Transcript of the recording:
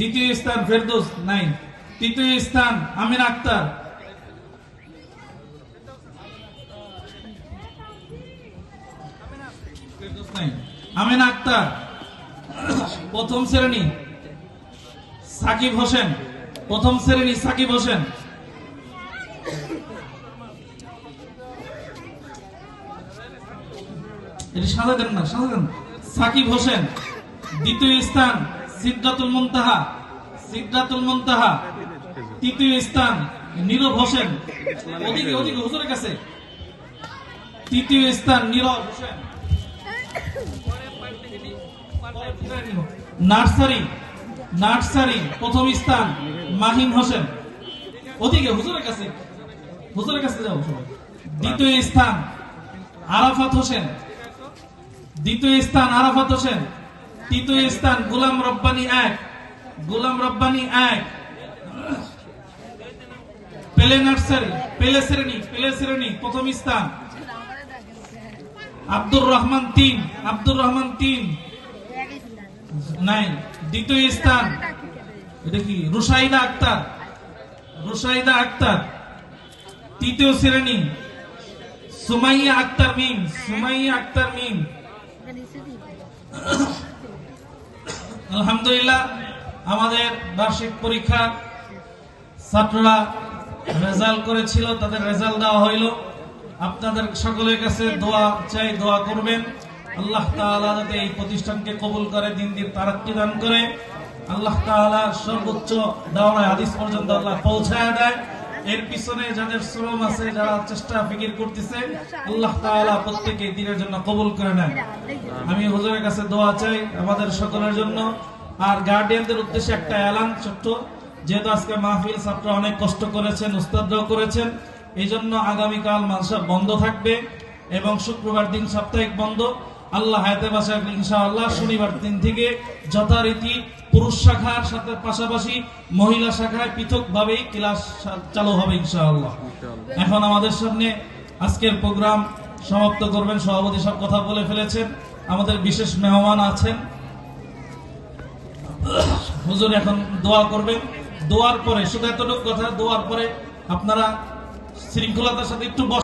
দ্বিতীয় স্থান ফেরদৌস নাই তৃতীয় স্থান আমিন আক্তার। আমিন আক্তার, প্রথম শ্রেণি। সাকিব হোসেন, প্রথম শ্রেণি সাকিব হোসেন। সাজা দেন না, সাজা দেন। সাকিব হোসেন, দ্বিতীয় স্থান সিদ্ধাতুল মুনতাহা সিদ্ধাতুল মুনতাহা, তৃতীয় স্থান, নীরব হোসেন। ওদিকে ওদিকে হুজুরের কাছে। তৃতীয় স্থান, নীরব হোসেন। নার্সারি নার্সারি, প্রথম স্থান, মাহিম হোসেন। ওদিকে হুজুরের কাছে। হুজুরের কাছে যাও দ্বিতীয় স্থান, আরাফাত হোসেন। দ্বিতীয় স্থান, আরাফাত হোসেন। তৃতীয় স্থান, গোলাম রব্বানি এক, গোলাম রব্বানি এক। পেলে নার্সারি, পেলে শ্রেণি পেলে শ্রেণি, প্রথম স্থান। আব্দুর রহমান তিন, আব্দুর রহমান তিন। নাই দ্বিতীয় স্থান, এটা কি? রুসাইদা আক্তার। রুসাইদা আক্তার। তৃতীয় শ্রেণি, সুমাইয়া আক্তার মিম, সুমাইয়া আক্তার মিম। আলহামদুলিল্লাহ, আমাদের বার্ষিক পরীক্ষা ছাত্ররা রেজাল্ট করেছিল, তাদের রেজাল্ট দেওয়া হইল। আপনাদের সকলের কাছে দোয়া চাই, দোয়া করবেন। আল্লাহ তাআলা যাতে এই প্রতিষ্ঠানকে কবুল করে দিন দিন তারাক্কি দান করে। আল্লাহ তাআলা সর্বোচ্চ দাওয়ায় হাদিস পর্যন্ত আল্লাহ পৌঁছায় দেয়। এর পিছনে যাদের শ্রম আছে, যারা চেষ্টা, ফিকির করতেছে, আল্লাহ তাআলা প্রত্যেকে দিনের জন্য কবুল করে নেন। আমি হুজুরের কাছে দোয়া চাই আমাদের সকলের জন্য। আর গার্ডিয়ানদের উদ্দেশ্যে একটা এলান ছোট্ট। যেহেতু আজকে মাহফিল ছাত্র অনেক কষ্ট করেছেন, উস্তাদরাও করেছেন, এই জন্য আগামীকাল মানসা বন্ধ থাকবে এবং শুক্রবার দিন সাপ্তাহিক বন্ধ। আল্লাহ হায়াতে বাসা ইনশাআল্লাহ শনিবার দিন থেকে যথারীতি পুরুষ শাখার সাথে পাশাপাশি মহিলা শাখায় পৃথক ভাবেই ক্লাস চালু হবে ইনশাআল্লাহ। এখন আমাদের সামনে আজকের প্রোগ্রাম সমাপ্ত করবেন। সভাপতি সব কথা বলে ফেলেছেন। আমাদের বিশেষ মেহমান আছেন। হুজুর এখন দোয়া করবেন। দোয়ার পরে শুধু এতটুকু কথা দোয়ার পরে আপনারা শৃঙ্খলতার সাথে একটু